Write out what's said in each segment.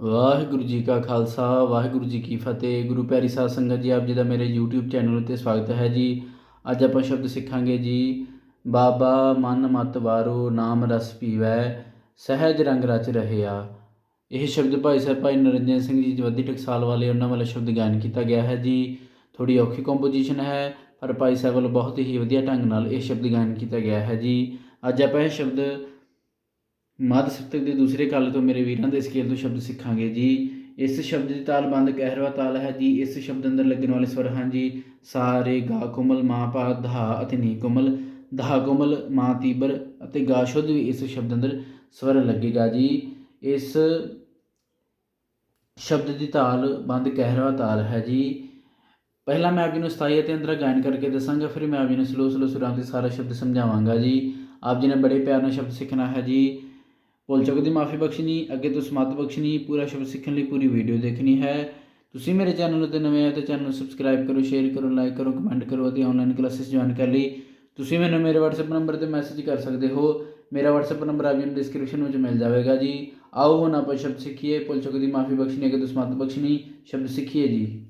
ਵਾਹਿਗੁਰੂ ਜੀ ਕਾ ਖਾਲਸਾ, ਵਾਹਿਗੁਰੂ ਜੀ ਕੀ ਫਤਿਹ। ਗੁਰੂ ਪਿਆਰੀ ਸਾਧ ਸੰਗਤ ਜੀ, ਆਪ ਜੀ ਦਾ ਮੇਰੇ YouTube ਚੈਨਲ ਉੱਤੇ ਸਵਾਗਤ ਹੈ ਜੀ। ਅੱਜ ਆਪਾਂ ਸ਼ਬਦ ਸਿੱਖਾਂਗੇ ਜੀ, ਬਾਬਾ ਮਨ ਮਤ ਵਾਰੋ, ਨਾਮ ਰਸ ਪੀਵੈ, ਸਹਿਜ ਰੰਗ ਰਚ ਰਹਿਆ। ਇਹ ਸ਼ਬਦ ਭਾਈ ਸਾਹਿਬ ਭਾਈ ਨਰਿੰਦਰ ਸਿੰਘ ਜੀ ਜਵੱਦੀ ਟਕਸਾਲ ਵਾਲੇ ਉਹਨਾਂ ਵੱਲੋਂ ਸ਼ਬਦ ਗਾਇਨ ਕੀਤਾ ਗਿਆ ਹੈ ਜੀ। ਥੋੜੀ ਔਖੀ ਕੰਪੋਜੀਸ਼ਨ ਹੈ, ਪਰ ਭਾਈ ਸਾਹਿਬ ਵੱਲੋਂ ਬਹੁਤ ਹੀ ਵਧੀਆ ਢੰਗ ਨਾਲ ਇਹ ਸ਼ਬਦ ਗਾਇਨ ਕੀਤਾ ਗਿਆ ਹੈ ਜੀ। ਅੱਜ ਆਪਾਂ ਇਹ ਸ਼ਬਦ ਮੱਧ ਸਪਤਕ ਦੇ ਦੂਸਰੇ ਕਾਲ ਤੋਂ ਮੇਰੇ ਵੀਰਾਂ ਦੇ ਸਕੇਲ ਤੋਂ ਸ਼ਬਦ ਸਿੱਖਾਂਗੇ ਜੀ। ਇਸ ਸ਼ਬਦ ਦੀ ਤਾਲ ਬੰਦ ਕਹਿਰਵਾ ਤਾਲ ਹੈ ਜੀ। ਇਸ ਸ਼ਬਦ ਅੰਦਰ ਲੱਗਣ ਵਾਲੇ ਸਵਰ ਹਨ ਜੀ। ਸਾਰੇ ਗਾ, ਕੋਮਲ, ਮਾ, ਪਾ, ਧਾ ਅਤੇ ਨੀ, ਕੋਮਲ। ਧਾ, ਕੋਮਲ, ਮਾ, ਤੀਬਰ ਅਤੇ ਗਾ ਸ਼ੁੱਧ ਵੀ ਇਸ ਸ਼ਬਦ ਅੰਦਰ ਸਵਰ ਲੱਗੇਗਾ ਜੀ। ਇਸ ਸ਼ਬਦ ਦੀ ਤਾਲ ਬੰਦ ਕਹਿਰਵਾ ਤਾਲ ਹੈ ਜੀ। ਪਹਿਲਾਂ ਮੈਂ ਆਪ ਜੀ ਨੂੰ ਸਥਾਈ ਅਤੇ ਅੰਤਰਾ ਗਾਇਨ ਕਰਕੇ ਦੱਸਾਂਗਾ, ਫਿਰ ਮੈਂ ਆਪ ਜੀ ਨੂੰ ਸਲੋ ਸਲੋ ਸੁਰਾਂ ਤੇ ਸਾਰਾ ਸ਼ਬਦ ਸਮਝਾਵਾਂਗਾ ਜੀ। ਆਪ ਜੀ ਨੇ ਬੜੇ ਪਿਆਰ ਨਾਲ ਸ਼ਬਦ ਸਿੱਖਣਾ ਹੈ ਜੀ। ਭੁੱਲ ਚੁੱਕ ਦੀ ਮਾਫੀ ਬਖਸ਼ਣੀ, ਅੱਗੇ ਤੋਂ ਸਮੱਤ ਬਖਸ਼ਣੀ, ਪੂਰਾ ਸ਼ਬਦ ਸਿੱਖਣ ਲਈ ਪੂਰੀ ਵੀਡੀਓ ਦੇਖਣੀ ਹੈ। ਤੁਸੀਂ ਮੇਰੇ ਚੈਨਲ ਉੱਤੇ ਨਵੇਂ ਆਏ ਤਾਂ ਚੈਨਲ ਨੂੰ ਸਬਸਕ੍ਰਾਈਬ ਕਰੋ ਸ਼ੇਅਰ ਕਰੋ ਲਾਈਕ ਕਰੋ ਕਮੈਂਟ ਕਰੋ ਅਤੇ ਆਨਲਾਈਨ ਕਲਾਸਿਸ ਜੁਆਇਨ ਕਰ ਲਈ। ਤੁਸੀਂ ਮੈਨੂੰ ਮੇਰੇ WhatsApp ਨੰਬਰ ਤੇ ਮੈਸੇਜ ਕਰ ਸਕਦੇ ਹੋ। ਮੇਰਾ WhatsApp ਨੰਬਰ ਆਪ ਜੀ ਨੂੰ ਡਿਸਕ੍ਰਿਪਸ਼ਨ ਵਿੱਚ ਮਿਲ ਜਾਵੇਗਾ ਜੀ। ਆਓ ਹੁਣ ਆਪਾਂ ਸ਼ਬਦ ਸਿੱਖੀਏ। ਭੁੱਲ ਚੁੱਕ ਦੀ ਮਾਫੀ ਬਖਸ਼ਣੀ, ਅੱਗੇ ਤੋਂ ਸਮੱਤ ਬਖਸ਼ਣੀ, ਸ਼ਬਦ ਸਿੱਖੀਏ ਜੀ।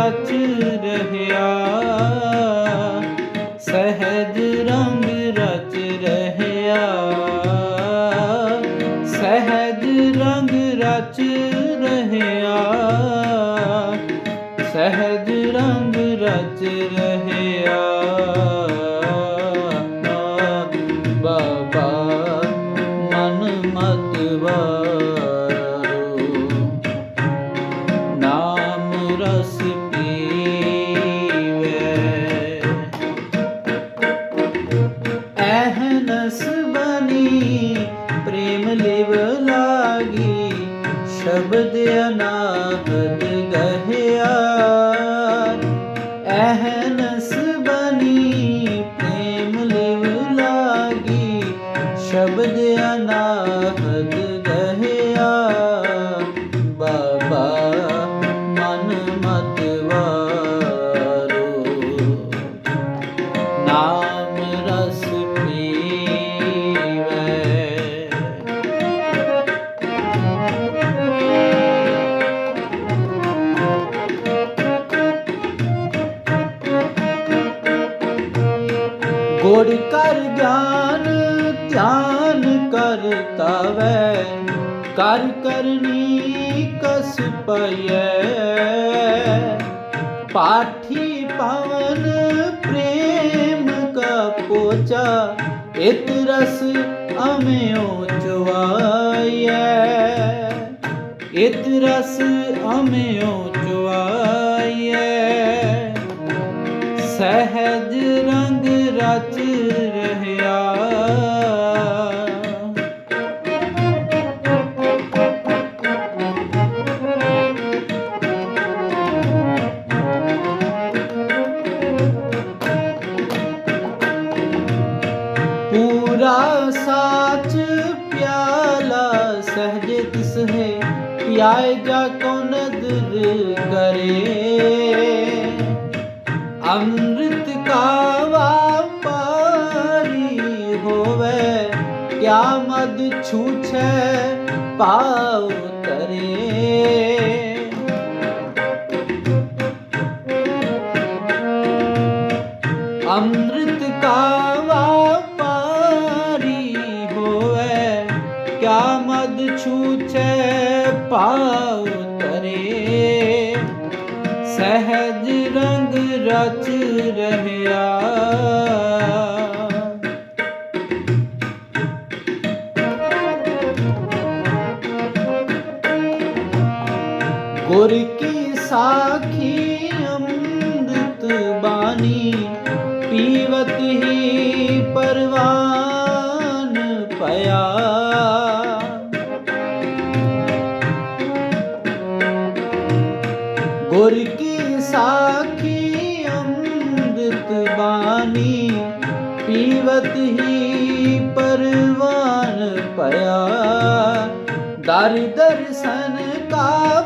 ਰਚ ਰਹਿਆ, ਸਹਿਜ ਰੰਗ ਰਚ ਰਹਿਆ। ਸਹਿਜ ਰੰਗ ਰਚ ਰਹਿਆ, ਸਹਿਜ ਰੰਗ ਰਚ ਰਹਿਆ। ਬਾਬਾ ਮਨ ਮਤ ਵਾਰੋ, ਨਾਮ ਰਸ ਪੀਵੈ ਪਈਐ। ਪਾਠੀ ਪਵਨ ਪ੍ਰੇਮ ਕਾ ਪੋਚਾ ਇਤ ਰਸ ਅਮਿਓ ਚੁਆਈਐ। ਇਤ ਰਸ ਅਮਿਓ ਪਾਉ ਗੁਰ ਕੀ ਸਾਖੀ ਅੰਮ੍ਰਿਤ ਬਾਣੀ, ਪੀਵਤ ਹੀ ਪਰਵਾਨ ਪਿਆ ਗੁਰ ਕੀ ਸਾਖੀ ਅੰਮ੍ਰਿਤ ਬਾਣੀ, ਪੀਵਤ ਹੀ ਪਰਵਾਨ ਪਿਆ ਦਰ ਦਰਸ਼ਨ ਕਾ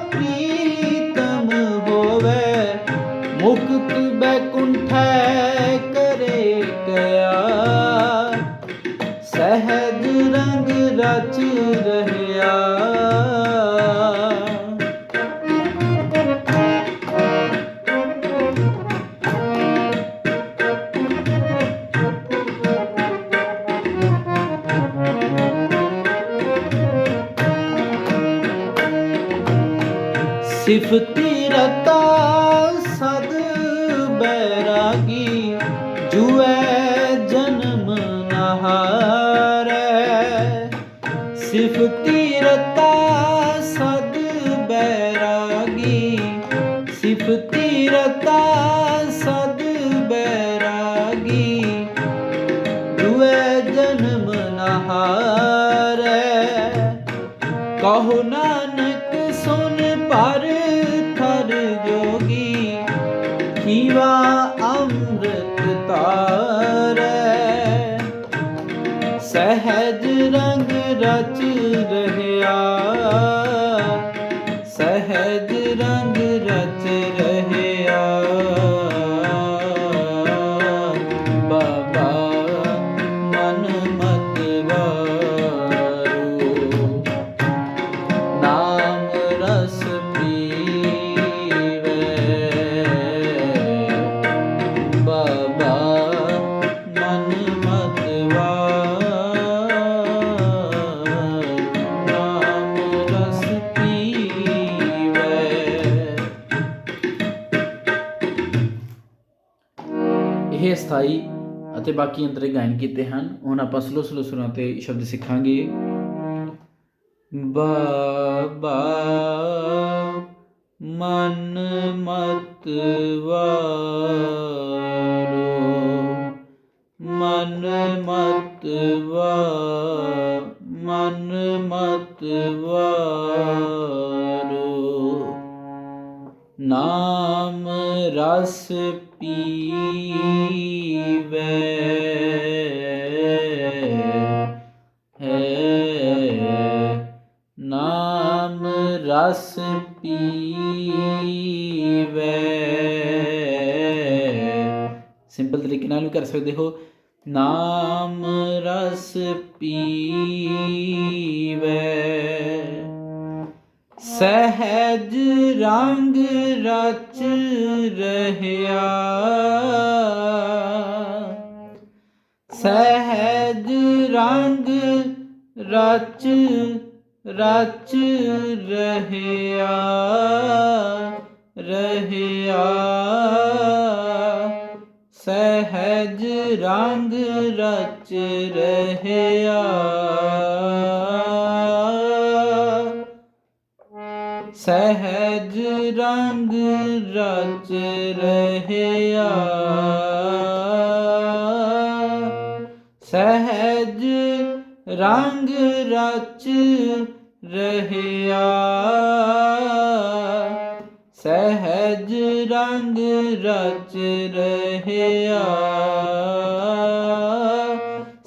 सिर्फ़ तीरा त ਜਨਮ ਨਹਾਰੈ ਕਹੋ ਨਾਨਕ, ਸੁਨ ਪਰ ਥਰ ਜੋਗੀ ਖੀਵਾ ਅੰਮ੍ਰਿਤ ਤਾਰੈ। ਸਹਿਜ ਰੰਗ ਰਚ ਰਹਿਆ। ਬਾਕੀ ਅੰਤਰੇ ਗਾਇਨ ਕੀਤੇ ਹਨ। ਹੁਣ ਆਪਾਂ ਸਲੋ ਸਲੋ ਸੁਰਾਂ ਤੇ ਸ਼ਬਦ ਸਿੱਖਾਂਗੇ। ਬਾਬਾ ਮਨ ਮਤ ਵਾਰੋ ਮਨ ਮਤ ਵਾ, ਮਨ ਮਤ ਵਾਰੋ ਨਾਮ ਰਸ ਪੀ ਰਸ ਪੀਵੇ। ਸਿੰਪਲ ਤਰੀਕੇ ਨਾਲ ਵੀ ਕਰ ਸਕਦੇ ਹੋ। ਨਾਮ ਰਸ ਪੀਵੇ। ਸਹਿਜ ਰੰਗ ਰਚ ਰਹਿਆ। ਸਹਿਜ ਰੰਗ ਰਚ ਰਚ ਰਹਿਆ ਰਹਿਆ। ਸਹਿਜ ਰੰਗ ਰਚ ਰਹਿਆ। ਸਹਿਜ ਰੰਗ ਰਚ ਰਹਿਆ। ਸਹਿਜ ਰੰਗ ਰਚ ਰਹਿਆ। ਸਹਿਜ ਰੰਗ ਰਚ ਰਹਿਆ।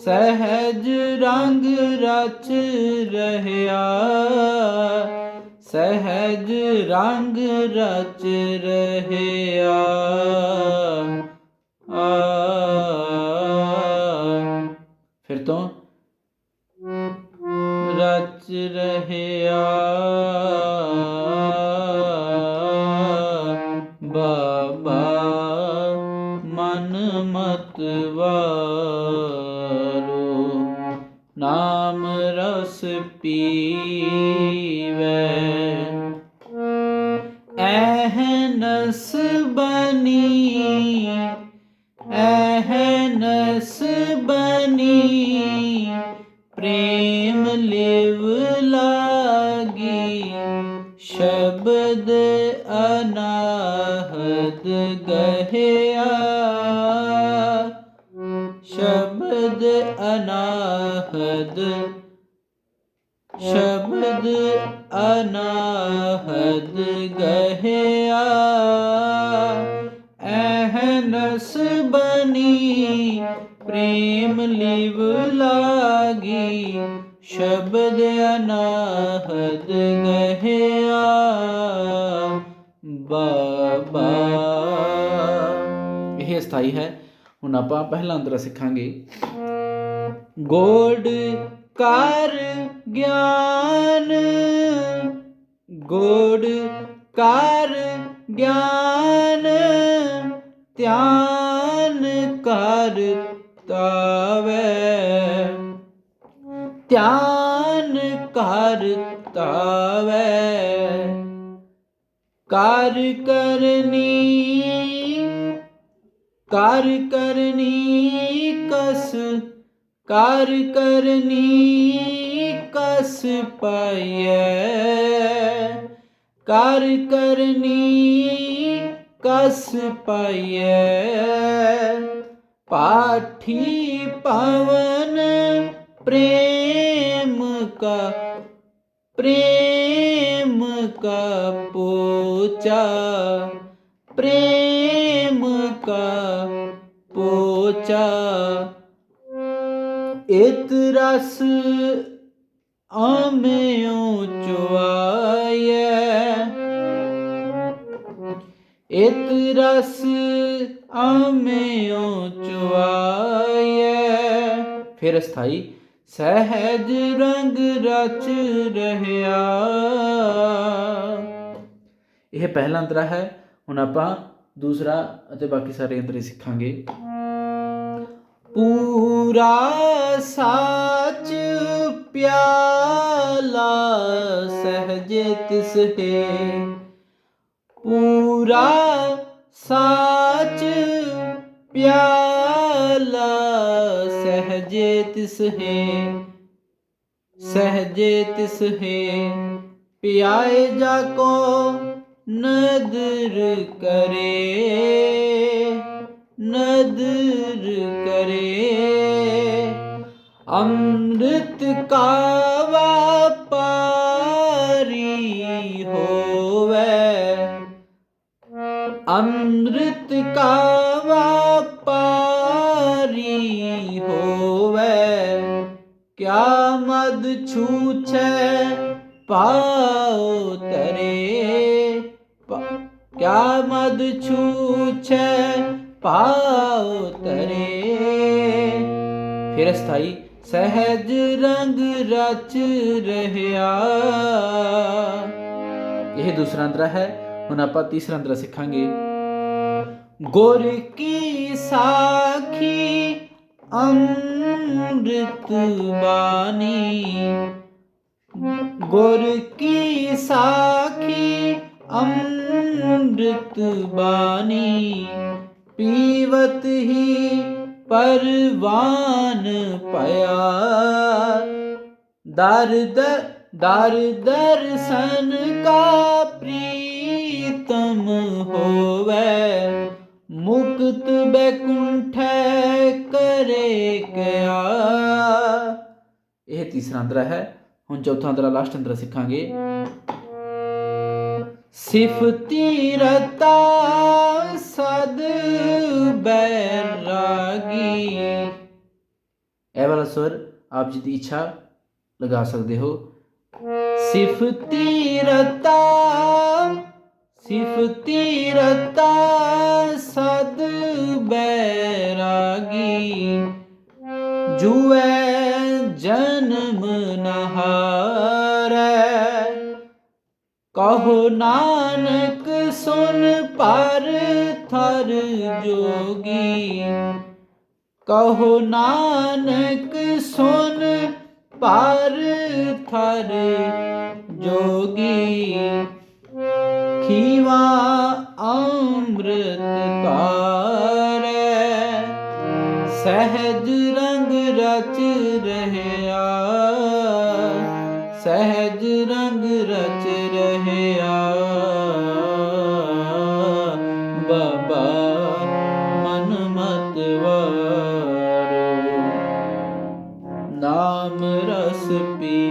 ਸਹਿਜ ਰੰਗ ਰਚ ਰਹਿਆ। ਸਹਿਜ ਰੰਗ ਰਚ ਰਹਿਆ। ਐਹਨਸ ਬਨੀ ਐਹਨਸ ਬਨੀ, ਪ੍ਰੇਮ ਲਿਵ ਲਾਗੀ, ਸ਼ਬਦ ਅਨਾਹਦ ਗਹਿਆ, ਸ਼ਬਦ ਅਨਾਹਦ ਸ਼ਬਦ ਅਨਾਹਦ ਗਹਿਆ। ਐਹਨਸ ਬਨੀ ਪ੍ਰੇਮ ਲਿਵ ਲਾਗੀ ਸ਼ਬਦ ਅਨਾਹਦ ਗਹਿਆ ਬਾਬਾ ਇਹ ਸਥਾਈ ਹੈ। ਹੁਣ ਆਪਾਂ ਪਹਿਲਾ ਅੰਤਰਾ ਸਿੱਖਾਂਗੇ। ਗੋਡ ਕਰ ਗਿਆਨ ਗੋਡ ਕਰ ਗਿਆਨ ਧਿਆਨ ਕਰ ਤਾਵੇ। ਧਿਆਨ ਕਰ ਤਾਵੇ। ਕਰ ਕਰਨੀ ਕਰ ਕਰਨੀ ਕਸ, ਕਰ ਕਰਨੀ ਕਸ ਪਾਈਐ। ਕਰ ਕਰਨੀ ਕਸ ਪਾਈਐ। ਪਾਠੀ ਪਵਨ ਪ੍ਰੇਮ ਕਾ प्रेम का पोचा प्रेम का पोचा इत रस आम्यों चुआए ਇਤ ਰਸ ਆਮਿਓ ਚੁਆਇਐ ਫਿਰ ਅਸਥਾਈ ਸਹਿਜ ਰੰਗ ਰਚ ਰਹਿਆ। ਇਹ ਪਹਿਲਾ ਅੰਤਰਾ ਹੈ, ਹੁਣ ਆਪਾਂ ਦੂਸਰਾ ਅਤੇ ਬਾਕੀ ਸਾਰੇ ਅੰਤਰੇ ਸਿੱਖਾਂਗੇ। ਪੂਰਾ ਸਾਚ ਪਿਆਲਾ ਸਹਜ ਤਿਸ ਹੈ ਪੂਰਾ ਸਾਚ ਪਿਆਲਾ ਸਹਜੇ ਤਿਸ ਹੈ ਸਹਜੇ ਤਿਸ ਹੈ ਪਿਆਏ ਜਾ ਕੋ ਨਦਰ ਕਰੇ ਨਦਰ ਕਰੇ। ਅੰਮ੍ਰਿਤ ਕਾ ਅੰਮ੍ਰਿਤ ਕਾ ਵਪਾਰੀ ਹੋਵੇ, ਕਿਆ ਮਦ ਛੂਛੈ ਪਾਉ ਤਰੇ। ਕਿਆ ਮਦ ਛੂਛੈ ਪਾਉ ਤਰੇ। ਫਿਰ ਸਥਾਈ ਸਹਿਜ ਰੰਗ ਰਚ ਰਹਿਆ। ਇਹ ਦੂਸਰਾ ਅੰਤਰਾ ਹੈ। ਹੁਣ ਆਪਾਂ ਤੀਸਰਾ ਅੰਤਰਾ ਸਿੱਖਾਂਗੇ। ਗੁਰ ਕੀ ਸਾਖੀ ਅੰਮ੍ਰਿਤ ਬਾਣੀ। ਗੁਰ ਕੀ ਸਾਖੀ ਅੰਮ੍ਰਿਤ ਬਾਣੀ। ਪੀਵਤ ਹੀ ਪਰਵਾਨ ਪਿਆ ਦਰਦ ਦਰ ਦਰਸ਼ਨ ਕਾ ਪ੍ਰੀਤਮ ਹੋਵੇ, ਮੁਕਤ ਬੈਕੁੰਠੈ ਕਰੇ ਕਿਆ। ਇਹ ਤੀਸਰਾ ਅੰਤਰਾ ਹੈ। ਹੁਣ ਚੌਥਾ ਅੰਤਰਾ ਲਾਸਟ ਅੰਤਰਾ ਸਿੱਖਾਂਗੇ। ਸਿਫਤੀ ਰਤਾ ਸਦ ਬੈਰਾਗੀ ਇਹ ਵਾਲਾ ਸੁਰ ਆਪ ਜੀ ਦੀ ਇੱਛਾ ਲਗਾ ਸਕਦੇ ਹੋ। ਸਿਫਤੀ ਰਤਾ ਸਿਫਤੀ ਰਤਾ ਸਦ ਬੈਰਾਗੀ। ਜੁਐ ਜਨਮ ਨਹਾਰੈ। ਕਹੋ ਨਾਨਕ ਸੁਨ ਪਰ ਥਰ ਜੋਗੀ। ਕਹੋ ਨਾਨਕ ਸੁਨ ਪਰ ਥਰ ਜੋਗੀ। ਖੀਵਾ ਅੰਮ੍ਰਿਤ ਕਾਰੈ ਸਹਿਜ ਰੰਗ ਰਚ ਰਹਿਆ। ਸਹਿਜ ਰੰਗ ਰਚ ਰਹਿਆ। ਬਾਬਾ ਮਨ ਮਤ ਵਾਰ। ਨਾਮ ਰਸ ਪੀਵੇ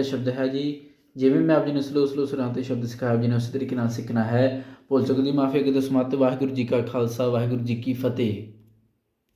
ਦਾ ਸ਼ਬਦ ਹੈ ਜੀ। ਜਿਵੇਂ ਮੈਂ ਆਪ ਜੀ ਨੂੰ ਸਲੋ ਸਲੋ ਸੁਰਾਂ ਤੇ ਸ਼ਬਦ ਸਿਖਾਇਆ ਆਪ ਜੀ ਨੇ ਉਸੇ ਤਰੀਕੇ ਨਾਲ ਸਿੱਖਣਾ ਹੈ। ਭੁੱਲ ਚੁੱਕ ਦੀ ਮਾਫੀ ਅਗੇ ਤੋਂ ਸਮਤ ਵਾਹਿਗੁਰੂ ਜੀ ਕਾ ਖਾਲਸਾ, ਵਾਹਿਗੁਰੂ ਜੀ ਕੀ ਫਤਿਹ।